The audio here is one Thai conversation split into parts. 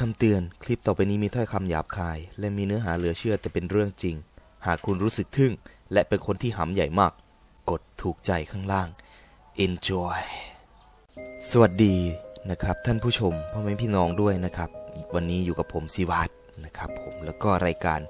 คำเตือน คลิปต่อไปนี้มีถ้อยคำหยาบคาย และมีเนื้อหาเหลือเชื่อแต่เป็นเรื่องจริง หากคุณรู้สึกทึ่ง และเป็นคนที่หำใหญ่มาก กดถูกใจข้างล่าง enjoy สวัสดีนะครับ ท่านผู้ชมพ่อแม่พี่น้องด้วยนะครับ วันนี้อยู่กับผมสิวัตรนะครับผมแล้วก็รายการ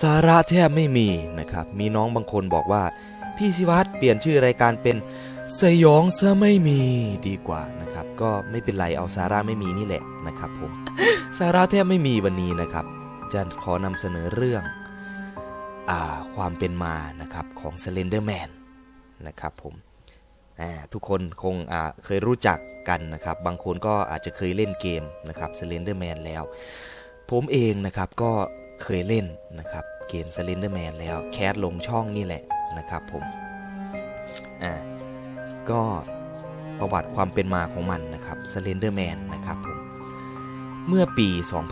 สาระแทบไม่มีนะครับ มีน้องบางคนบอกว่า พี่สิวัตรเปลี่ยนชื่อรายการเป็นสยองซะไม่มีดีกว่านะครับ ก็ไม่เป็นไรเอาสาระไม่มีนี่แหละนะครับผม สาระแทบไม่มีวันนี้นะครับ จะขอนำเสนอเรื่องอความเป็นมานะครับของ Slender Man นะครับผมทุกคนคงเคยรู้จักกันนะครับ บางคนก็อาจจะเคยเล่นเกมนะครับ Slender Man แล้ว ผมเองนะครับก็เคยเล่นนะครับเกม Slender Man แล้วแคสลงช่องนี่แหละนะครับผมอ่าก็ประวัติความเป็นมาของมันนะครับ Slender Man นะครับผม เมื่อปี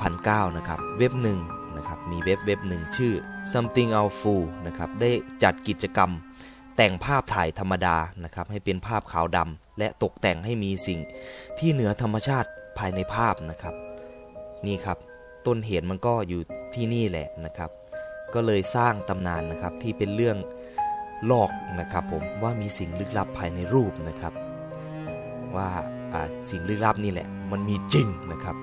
2009 นะครับ เว็บหนึ่งนะครับ มีเว็บเว็บหนึ่งชื่อ something out full นะครับ ได้จัดกิจกรรมแต่งภาพถ่ายธรรมดานะครับ ให้เป็นภาพขาวดำและตกแต่งให้มีสิ่งที่เหนือธรรมชาติภายในภาพนะครับ นี่ครับ ต้นเหตุมันก็อยู่ที่นี่แหละนะครับ ก็เลยสร้างตำนานนะครับที่เป็นเรื่องหลอกนะครับผมว่ามีสิ่งลึกลับภายในรูปนะครับ ว่าสิ่งลึกลับนี่แหละ มันมีจริงนะครับ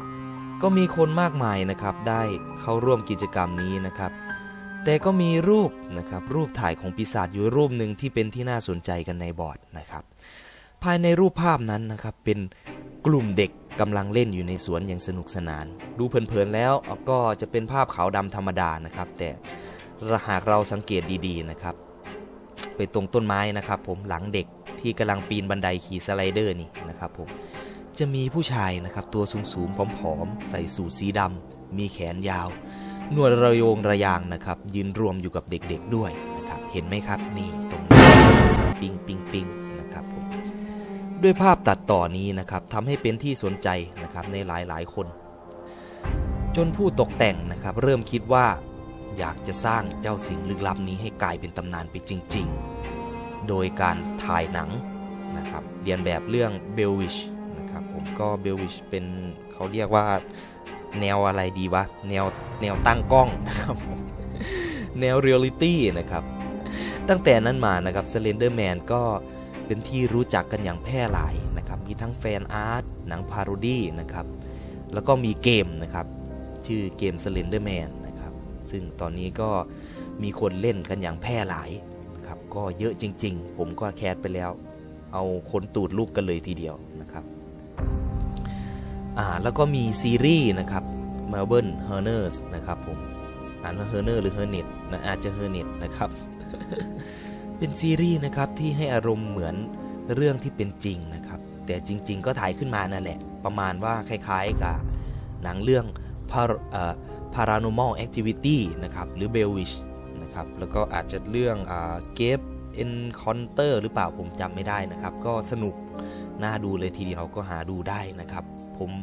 ก็มีคนมากมายนะครับได้เข้าร่วมกิจกรรมนี้นะครับ แต่ก็มีรูปนะครับรูปถ่ายของปีศาจอยู่รูปหนึ่งที่เป็นที่น่าสนใจกันในบอร์ดนะครับ ภายในรูปภาพนั้นนะครับเป็นกลุ่มเด็กกำลังเล่นอยู่ในสวนอย่างสนุกสนาน ดูเพลินๆแล้วก็จะเป็นภาพขาวดำธรรมดานะครับ แต่หากเราสังเกตดีๆนะครับ ไปตรงต้นไม้นะครับ ผมหลังเด็กที่กำลังปีนบันไดขี่สไลเดอร์นี่นะครับผม จะมีผู้ชายนะครับตัวสูงๆผอมๆ ใส่สูทสีดำมีแขนยาว หนวดระโยงระยางนะครับ ยืนรวมอยู่กับเด็กๆด้วยนะครับ เห็นไหมครับนี่ตรงนี้ปิงปิงปิงนะครับผมด้วยภาพตัดต่อนี้นะครับทำให้เป็นที่สนใจนะครับในหลายๆคน จนผู้ตกแต่งนะครับ เริ่มคิดว่าอยากจะสร้างเจ้าสิ่งลึกลับนี้ให้กลายเป็นตำนานไปจริง ๆ โดยการถ่ายหนังนะครับเรียนแบบเรื่องเบลวิชนะครับ ผมก็เบลวิชเป็นเขาเรียกว่าแนวอะไรดีวะ แนวแนวตั้งกล้องนะครับแนวเรียลลิตี้นะครับ ตั้งแต่นั้นมานะครับ Slender Man ก็เป็นที่รู้จักกันอย่างแพร่หลายนะครับ มีทั้งแฟนอาร์ตหนังพาโรดี้นะครับ แล้วก็มีเกมนะครับ ชื่อเกม Slender Man นะครับ ซึ่งตอนนี้ก็มีคนเล่นกันอย่างแพร่หลายนะครับ ก็เยอะจริง ๆ ผมก็แคสไปแล้ว เอาคนตูดลูกกันเลยทีเดียวนะครับ อ่าแล้วก็มีซีรีส์นะครับ Melbourne Herners นะครับผม อ่านว่า Herner หรือ Hernet นะอาจจะ Hernet นะครับ เป็นซีรีส์นะครับที่ให้อารมณ์เหมือนเรื่องที่เป็นจริงนะครับ แต่จริง ๆ ก็ถ่ายขึ้นมานั่นแหละ ประมาณว่าคล้ายๆกับหนังเรื่อง Paranormal Activity นะครับ หรือ Belwish นะครับ แล้วก็อาจจะเรื่อง Gabe Encounter หรือเปล่าผมจำไม่ได้นะครับ ก็สนุกน่าดูเลยทีเดียวก็หาดูได้นะครับ ผม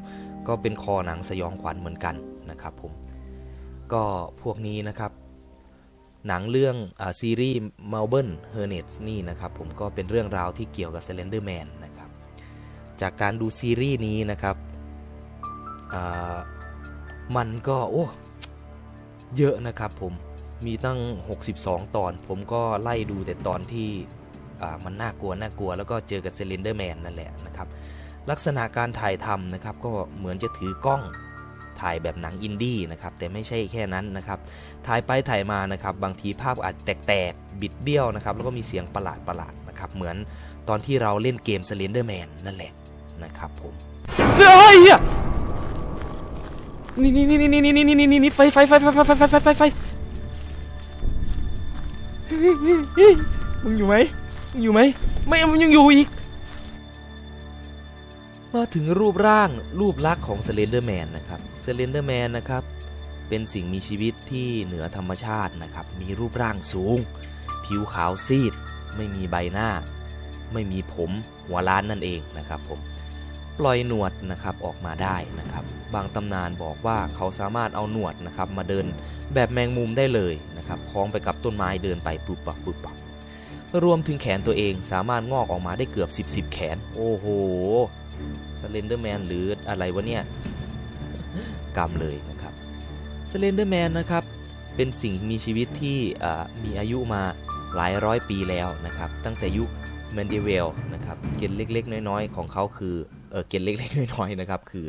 ก็เป็นคอหนังสยองขวัญเหมือนกันนะครับผมก็พวกนี้นะครับหนังเรื่องอซีรีส์ Melbourne Hornets นี่นะครับผมก็เป็นเรื่องราวที่เกี่ยวกับ Slender Man นะครับจากการดูซีรีส์นี้นะครับมันก็โอ้เยอะนะครับผมมีตั้ง 62 ตอน ผมก็ไล่ดูแต่ตอนที่มันน่ากลัวน่ากลัวแล้วก็เจอกับ Slender Man นั่นแหละนะครับ ลักษณะการถ่ายทำนะครับก็เหมือนจะถือกล้องถ่ายแบบหนังอินดี้นะครับแต่ไม่ใช่แค่นั้นนะครับถ่ายไปถ่ายมานะครับบางทีภาพอาจแตกๆบิดเบี้ยวนะครับแล้วก็มีเสียงประหลาดประหลาดนะครับเหมือนตอนที่เราเล่นเกม Slender Man นั่นแหละนะครับผมเฮ้ยเหี้ยนี่นี่นี่นี่นี่นี่นี่นี่นี่ไฟไฟไฟไฟไฟไฟไฟไฟไฟไฟมึงอยู่ไหมมึงอยู่ไหมไม่มึงยังอยู่อีก มาถึงรูปร่างรูปลักษณ์ของ Slender Man นนะครับ Slender Man นนะครับเป็นสิ่งมีชีวิตที่เหนือธรรมชาตินะครับ มีรูปร่างสูง ผิวขาวซีด ไม่มีใบหน้า ไม่มีผมหัวล้านนั่นเองนะครับผมปล่อยหนวดนะครับออกมาได้นะครับ บางตำนานบอกว่าเขาสามารถเอาหนวดนะครับมาเดินแบบแมงมุมได้เลยนะครับคล้องไปกับต้นไม้เดินไปปุบปับปุบปับรวมถึงแขนตัวเองสามารถงอกออกมาได้เกือบ 10 10 แขน โอ้โห สเลนเดอร์แมนหรืออะไรวะเนี่ยกรรมเลยนะครับสเลนเดอร์แมนนะครับ เป็นสิ่งมีชีวิตที่มีอายุมาหลายร้อยปีแล้วนะครับ ตั้งแต่ยุคแมนเดเวลนะครับ เกณฑ์เล็ก ๆ น้อย ๆ ของเขาคือเออเกณฑ์เล็ก ๆ น้อย ๆ นะครับ คือ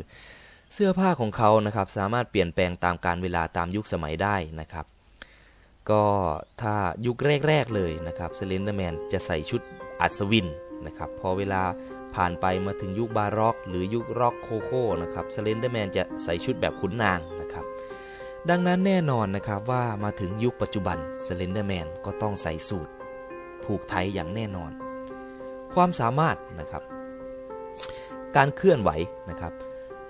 เสื้อผ้าของเขานะครับ สามารถเปลี่ยนแปลงตามการเวลาตามยุคสมัยได้นะครับ ก็ถ้ายุคแรก ๆ เลยนะครับสเลนเดอร์แมนจะใส่ชุดอัศวินนะครับ พอเวลา ผ่านไปมาถึงยุคบาร็อก หรือยุคร็อกโคโค่นะครับสเลนเดอร์แมนจะใส่ชุดแบบขุนนางนะครับดังนั้นแน่นอนนะครับว่ามาถึงยุคปัจจุบันสเลนเดอร์แมนก็ต้องใส่สูตร ผูกไทยอย่างแน่นอน ความสามารถนะครับการเคลื่อนไหวนะครับ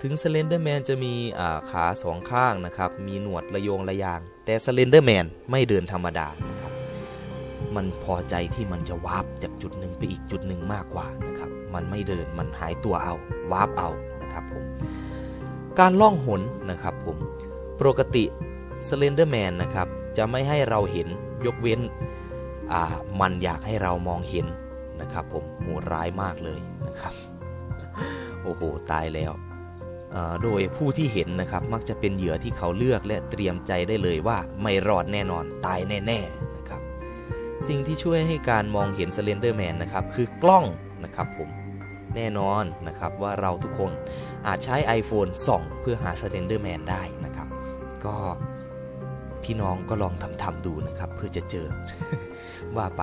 ถึงสเลนเดอร์แมนจะมีาขาสองข้างนะครับมีหนวดระโยงระยาง แต่สเลนเดอร์แมนไม่เดินธรรมดานะครับ มันพอใจที่มันจะวาร์ปจากจุดหนึ่งไปอีกจุดหนึ่งมากกว่านะครับ มันไม่เดินมันหายตัวเอาวาร์ปเอานะครับผมการล่องหนนะครับผมปกติสเลนเดอร์แมนนะครับจะไม่ให้เราเห็นยกเว้นอ่ามันอยากให้เรามองเห็นนะครับผมโหดร้ายมากเลยนะครับโอ้โหตายแล้วอ่าโดยผู้ที่เห็นนะครับมักจะเป็นเหยื่อที่เขาเลือกและเตรียมใจได้เลยว่าไม่รอดแน่นอนตายแน่ๆน สิ่งที่ช่วยให้การมองเห็นสเลนเดอร์แมนนะครับ คือกล้องนะครับผมแน่นอนนะครับว่าเราทุกคนอาจใช้ iPhone ส่องเพื่อหาสเลนเดอร์แมนได้นะครับ ก็พี่น้องก็ลองทำทำๆดูนะครับ เพื่อจะเจอว่าไป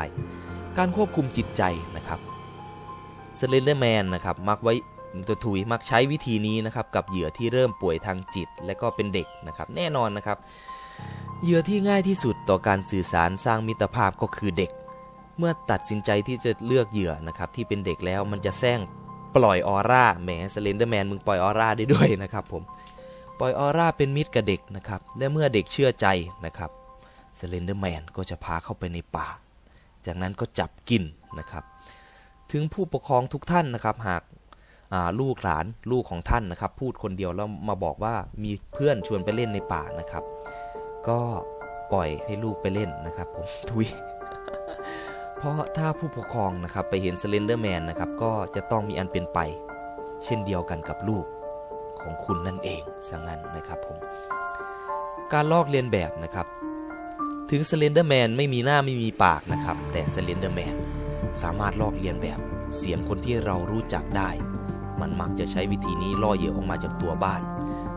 การควบคุมจิตใจนะครับสเลนเดอร์แมนนะครับมักไว้ตัวถุยมักใช้วิธีนี้นะครับกับเหยื่อที่เริ่มป่วยทางจิต และก็เป็นเด็กนะครับ แน่นอนนะครับ เหยื่อที่ง่ายที่สุดต่อการสื่อสารสร้างมิตรภาพก็คือเด็ก เมื่อตัดสินใจที่จะเลือกเหยื่อนะครับที่เป็นเด็กแล้วมันจะแซงปล่อยออร่าแหมสเลนเดอร์แมนมึงปล่อยออร่าได้ด้วยนะครับผมปล่อยออร่าเป็นมิตรกับเด็กนะครับและเมื่อเด็กเชื่อใจนะครับสเลนเดอร์แมนก็จะพาเข้าไปในป่า จากนั้นก็จับกินนะครับ ถึงผู้ปกครองทุกท่านนะครับหากาลูกหลานลูกของท่านนะครับ พูดคนเดียวแล้วมาบอกว่ามีเพื่อนชวนไปเล่นในป่านะครับ ก็ปล่อยให้ลูกไปเล่นนะครับผมทุยเพราะถ้าผู้ปกครองนะครับไปเห็นสเลนเดอร์แมนนะครับก็จะต้องมีอันเป็นไป เช่นเดียวกันกับลูกของคุณนั่นเองซะงั้นนะครับผมการลอกเลียนแบบนะครับ ถึงสเลนเดอร์แมนไม่มีหน้าไม่มีปากนะครับ แต่สเลนเดอร์แมนสามารถลอกเลียนแบบเสียงคนที่เรารู้จักได้ มันมักจะใช้วิธีนี้ล่อเหยื่อออกมาจากตัวบ้าน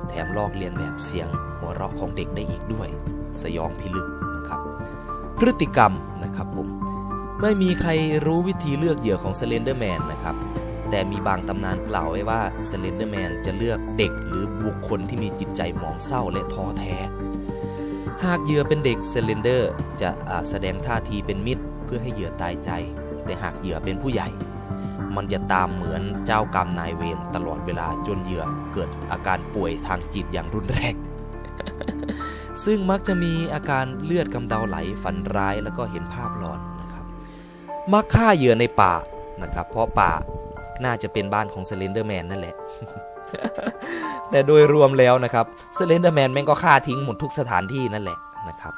แถมลอกเลียนแบบเสียงหัวเราะของเด็กได้อีกด้วย สยองพิลึกนะครับ พฤติกรรมนะครับผมไม่มีใครรู้วิธีเลือกเหยื่อของสเลนเดอร์แมนนะครับแต่มีบางตำนานกล่าวไว้ว่าสเลนเดอร์แมนจะเลือกเด็กหรือบุคคลที่มีจิตใจหมองเศร้าและท้อแท้ หากเหยื่อเป็นเด็กสเลนเดอร์จะแสดงท่าทีเป็นมิตร เพื่อให้เหยื่อตายใจ แต่หากเหยื่อเป็นผู้ใหญ่ มันจะตามเหมือนเจ้ากรรมนายเวรตลอดเวลาจนเหยื่อเกิดอาการป่วยทางจิตอย่างรุนแรง ซึ่งมักจะมีอาการเลือดกำเดาไหลฝันร้ายแล้วก็เห็นภาพหลอนนะครับมักฆ่าเหยื่อในป่านะครับ เพราะป่าน่าจะเป็นบ้านของ s เลนเดอร์แมนนั่นแหละ แต่โดยรวมแล้วนะครับ s เลนเดอร์แมนแม่งก็ฆ่าทิ้งหมดทุกสถานที่นั่นแหละนะครับ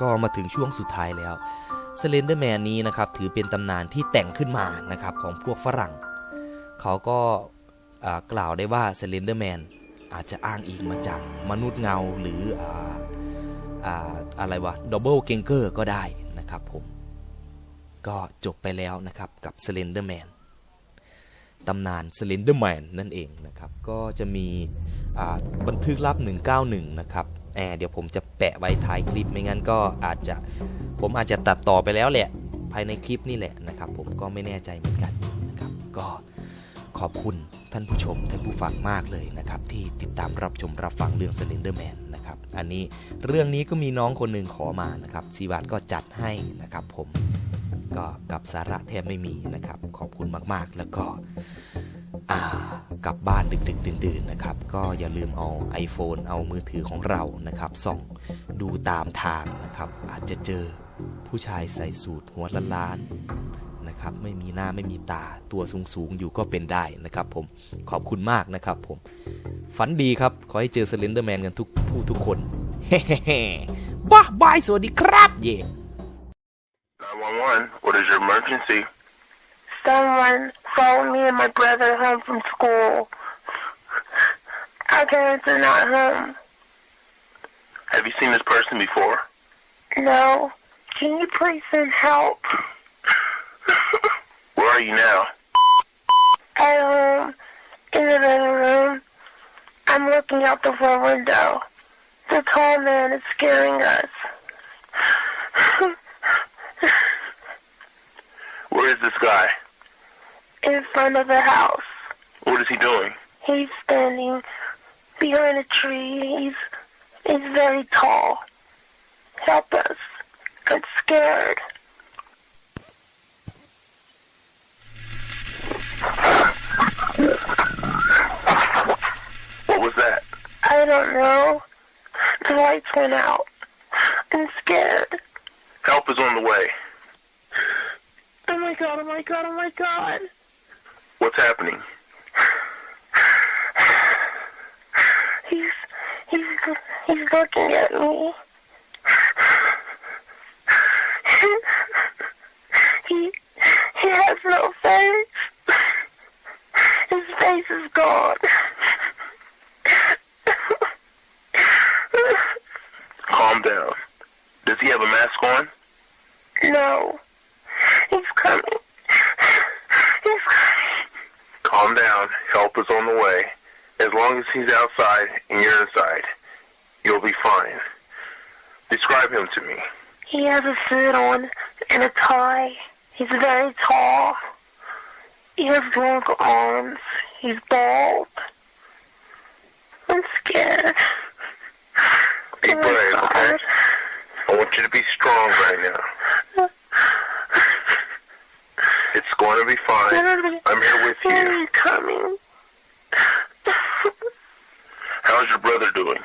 ก็มาถึงช่วงสุดท้ายแล้ว s เลนเดอร์แมนนี้นะครับถือเป็นตำนานที่แต่งขึ้นมานะครับของพวกฝรั่ง เขาก็กล่าวได้ว่า s เลนเดอร์แมนอาจจะอ้างอิงมาจากมนุษย์เงาหรืออออะไรวะดับเบิลเกงเกอร์ก็ได้นะครับผม ก็จบไปแล้วนะครับกับ Slender Man ตำนาน Slender Man นั่นเองนะครับก็จะมีบันทึกลับ 191 นะครับแอบเดี๋ยวผมจะแปะไว้ท้ายคลิปไม่งั้นก็อาจจะ ผมอาจจะตัดต่อไปแล้วแหละ ภายในคลิปนี่แหละนะครับ ผมก็ไม่แน่ใจเหมือนกันนะครับ ก็ขอบคุณท่านผู้ชมท่านผู้ฟังมากเลยนะครับ ที่ติดตามรับชมรับฟังเรื่อง Slender Man นะครับ อันนี้เรื่องนี้ก็มีน้องคนหนึ่งขอมานะครับซีวาดก็จัดให้นะครับ ผมก็กับสาระแทบไม่มีนะครับ ขอบคุณมากๆ แล้วก็กลับบ้านดึกๆดื่นๆนะครับ ก็อย่าลืมเอา iPhone เอามือถือของเรานะครับส่องดูตามทางนะครับ อาจจะเจอ ผู้ชายใส่สูทหัวล้านๆนะครับ ไม่มีหน้าไม่มีตาตัวสูงๆ อยู่ก็เป็นได้นะครับผมขอบคุณมากนะครับผม ฝันดีครับ ขอให้เจอสเลนเดอร์แมนกันทุกผู้ทุกคนเฮ้ๆบ้าบาย สวัสดีครับเย่ 911, what is your emergency? Someone followed me and my brother home from school. Our parents are not home. Have you seen this person before? No. Can you please send help? Where are you now? At home, in the living room. I'm looking out the front window. The tall man is scaring us. Where is this guy? in front of the house. What is he doing? He's standing behind a tree. He's he's very tall. Help us. I'm scared. What was that? I don't know. The lights went out. I'm scared. Help is on the way. Oh my god, oh my god, oh my god. What's happening? He's he's he's looking at me. He he has no face. His face is gone. Calm down. Does he have a mask on? no. He's coming. He's coming. Calm down. Help is on the way. As long as he's outside and you're inside, you'll be fine. Describe him to me. He has a suit on and a tie. He's very tall. He has long arms. He's bald. I'm scared. Be brave, okay? I want you to be strong right now. It's going to be fine. I'm here with you. I'm coming. How's your brother doing?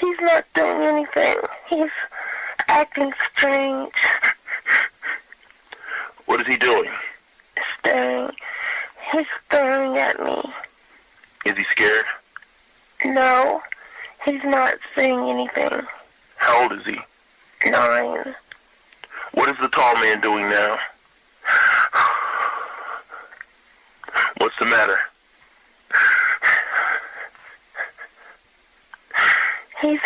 He's not doing anything. He's acting strange. What is he doing? Staring. He's staring at me. Is he scared? No, he's not saying anything. How old is he? Nine. What is the tall man doing now? What's the matter? He's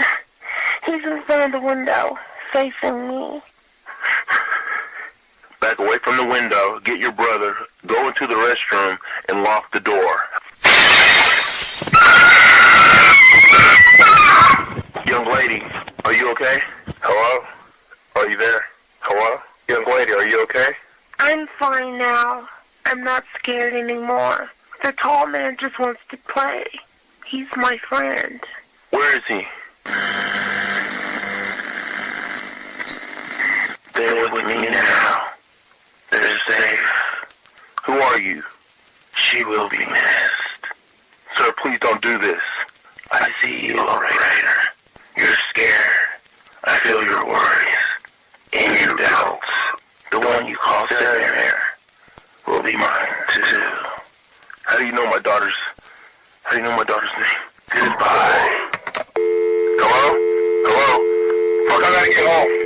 he's in front of the window, facing me. Back away from the window, get your brother, go into the restroom, and lock the door. Young lady, are you okay? Hello? Are you there? Hello? Young lady, are you okay? I'm fine now. I'm not scared anymore. The tall man just wants to play. He's my friend. Where is he? They're with me now. They're safe. Who are you? She will be missed. Sir, please don't do this. I see you, operator. You're scared. I feel your worries. And your doubts. The one you call Sarah will be mine, too. How do you know my daughter's... How do you know my daughter's name? Goodbye. Hello? Hello? Fuck, I gotta get home.